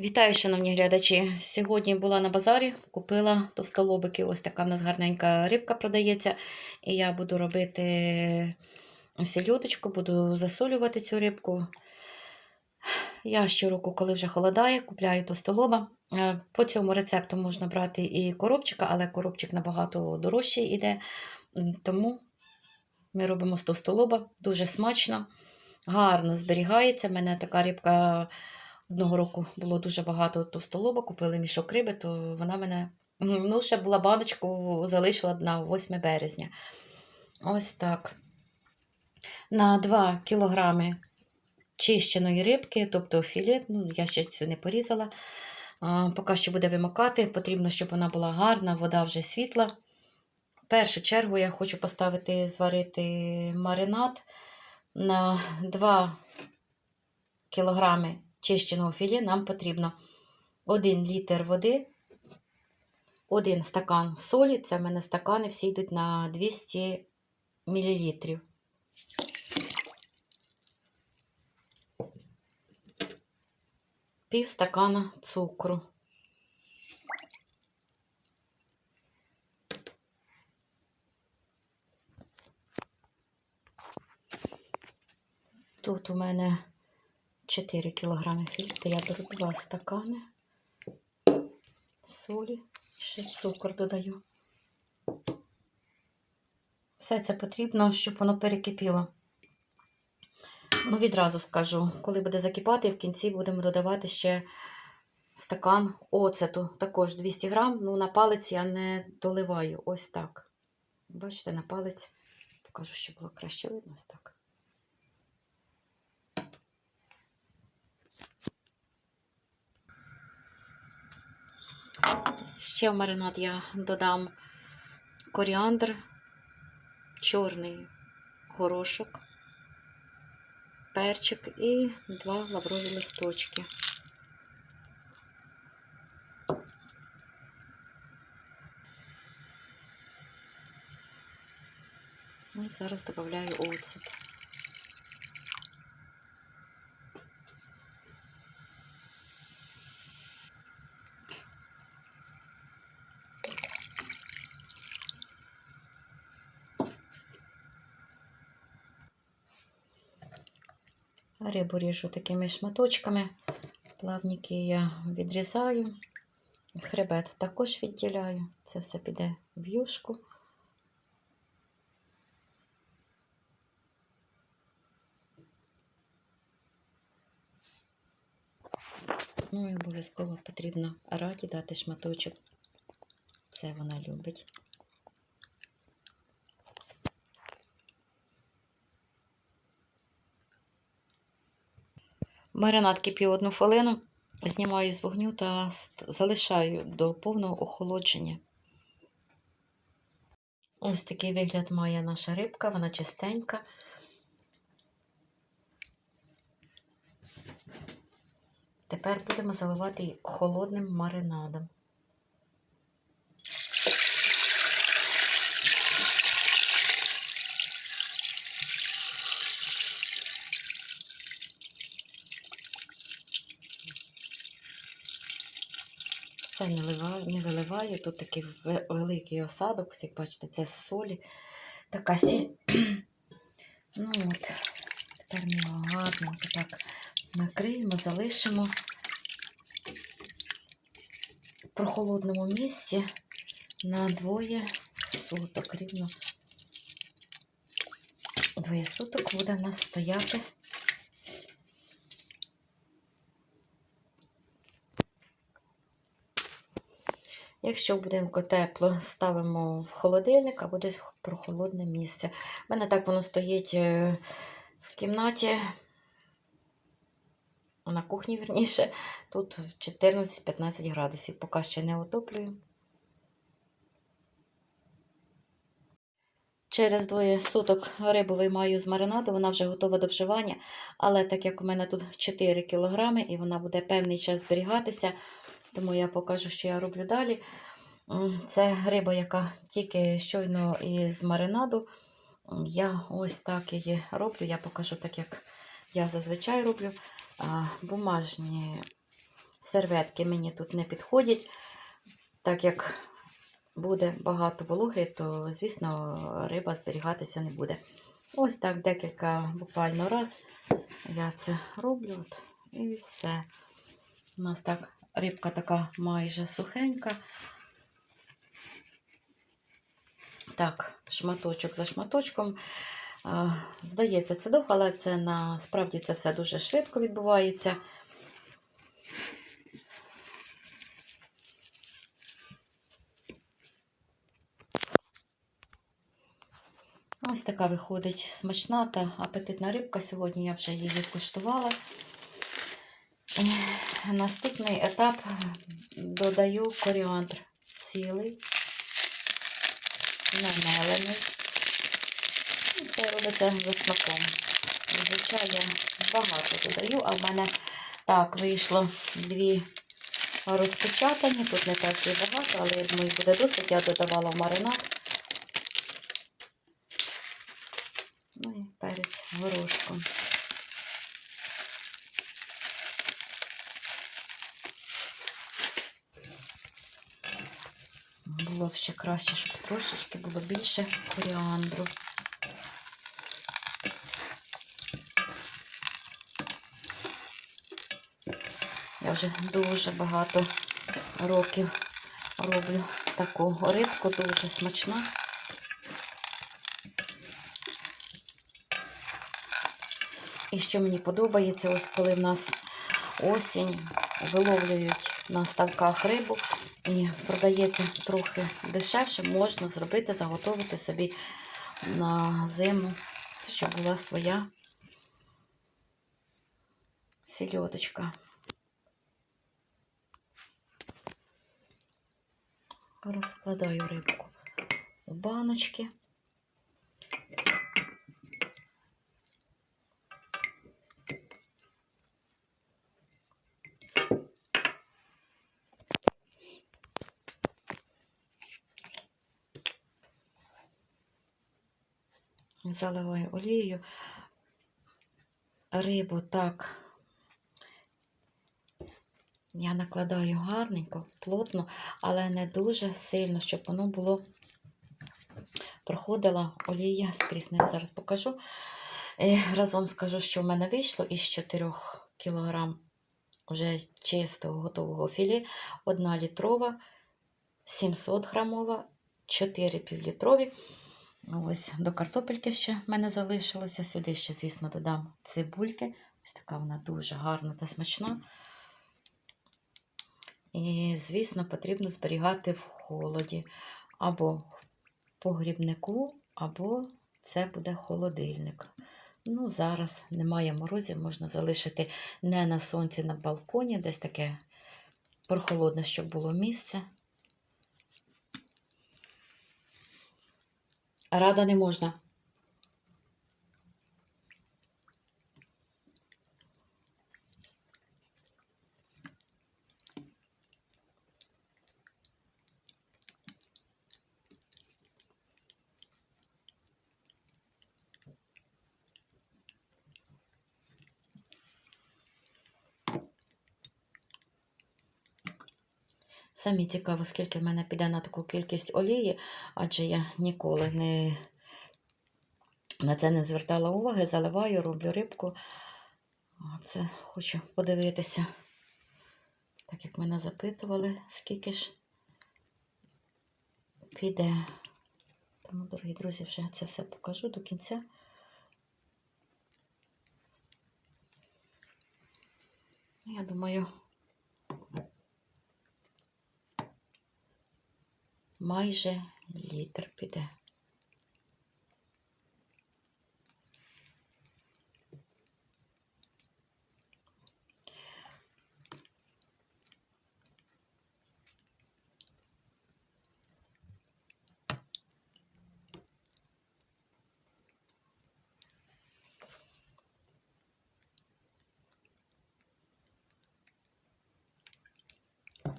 Вітаю, шановні глядачі. Сьогодні була на базарі, купила товстолобики. Ось така в нас гарненька рибка продається. І я буду робити сільоточку, буду засолювати цю рибку. Я щороку, коли вже холодає, купляю товстолоба. Е, По цьому рецепту можна брати і коробчика, але коробчик набагато дорожчий іде. Тому ми робимо з товстолоба. Дуже смачно, гарно зберігається. У мене така рибка. Одного року було дуже багато товстолоба, купили мішок риби, то вона мене ну, ще була баночку, залишила на 8 березня. Ось так. На 2 кілограми чищеної рибки, тобто філет, ну, я ще цю не порізала. Поки що буде вимокати, потрібно, щоб вона була гарна, вода вже світла. В першу чергу я хочу поставити зварити маринад на 2 кілограми чищеного філе нам потрібно 1 літр води, 1 стакан солі. Це в мене стакани всі йдуть на 200 мл. Пів стакана цукру. Тут у мене 4 кг фільтри, я беру 2 стакани солі, ще цукор додаю. Все це потрібно, щоб воно перекипіло. Ну, відразу скажу, коли буде закипати, в кінці будемо додавати ще стакан оцету. Також 200 грам. Ну, на палець я не доливаю. Ось так. Бачите, на палець покажу, щоб було краще видно. Ось так. Ще в маринад я додам коріандр, чорний горошок, перчик і два лаврові листочки. Ну, І зараз додаю оцет. Рибу ріжу такими шматочками. Плавники я відрізаю. Хребет також відділяю. Це все піде в юшку. Ну і обов'язково потрібно раді дати шматочок. Це вона любить. Маринад кипів одну хвилину, знімаю з вогню та залишаю до повного охолодження. Ось такий вигляд має наша рибка, вона чистенька. Тепер будемо заливати її холодним маринадом. Все не, ливаю, не виливаю. Тут такий великий осадок, як бачите, це з солі. Така сіль. Ну от, тепер ми гарненько так накриємо, залишимо в прохолодному місці на двоє суток. Рівно двоє суток буде в нас стояти. Якщо в будинку тепло, ставимо в холодильник або десь в прохолодне місце. У мене так воно стоїть е, в кімнаті, на кухні, верніше, тут 14-15 градусів, поки ще не отоплюю. Через двоє суток рибу виймаю з маринаду, вона вже готова до вживання, але так як у мене тут 4 кг і вона буде певний час зберігатися, тому я покажу, що я роблю далі. Це риба, яка тільки щойно із маринаду. Я ось так її роблю. Я покажу так, як я зазвичай роблю. Бумажні серветки мені тут не підходять, так як буде багато вологи, то, звісно, риба зберігатися не буде. Ось так декілька буквально раз я це роблю. От, і все. У нас так рибка така майже сухенька. Так, шматочок за шматочком. Здається, це довго, але це насправді це все дуже швидко відбувається. Ось така виходить смачна та апетитна рибка. Сьогодні я вже її куштувала. Наступний етап додаю коріандр цілий, намелений. І Це робиться за смаком. Зазвичай я багато додаю, а в мене так вийшло дві розпечатані. Тут не так і багато, але я думаю, буде досить. Я додавала в маринад. Ну і перець горошком. Було ще краще, щоб трошечки було більше коріандру. Я вже дуже багато років роблю таку рибку, дуже смачна. І що мені подобається, ось коли в нас осінь, виловлюють на ставках рибу і продається трохи дешевше, можна зробити, заготовити собі на зиму, щоб була своя сільодочка. Розкладаю рибку в баночки. Заливаю олією. Рибу так я накладаю гарненько, плотно, але не дуже сильно, щоб воно було проходила олія скрізь. Ну, Я зараз покажу. І разом скажу, що в мене вийшло із 4 кг вже чистого готового філе, 1 літрова, 700 грамова, 4 півлітрові. Ось до картопельки ще в мене залишилося. Сюди ще, звісно, додам цибульки. Ось така вона дуже гарна та смачна. І, звісно, потрібно зберігати в холоді. Або в погрібнику, або це буде холодильник. Ну, зараз немає морозів, можна залишити не на сонці, на балконі, десь таке прохолодне, щоб було місце. Рада не можна. Самі цікаво, скільки в мене піде на таку кількість олії, адже я ніколи не на це не звертала уваги, заливаю, роблю рибку. Це хочу подивитися, так як мене запитували, скільки ж піде. Тому, дорогі друзі, вже це все покажу до кінця. Я думаю, майже літр піде.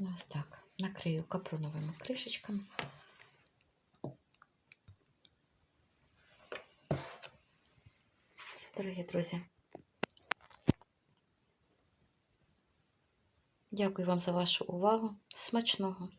Ось так. Накрию капроновими кришечками. Все, дорогі друзі. Дякую вам за вашу увагу. Смачного!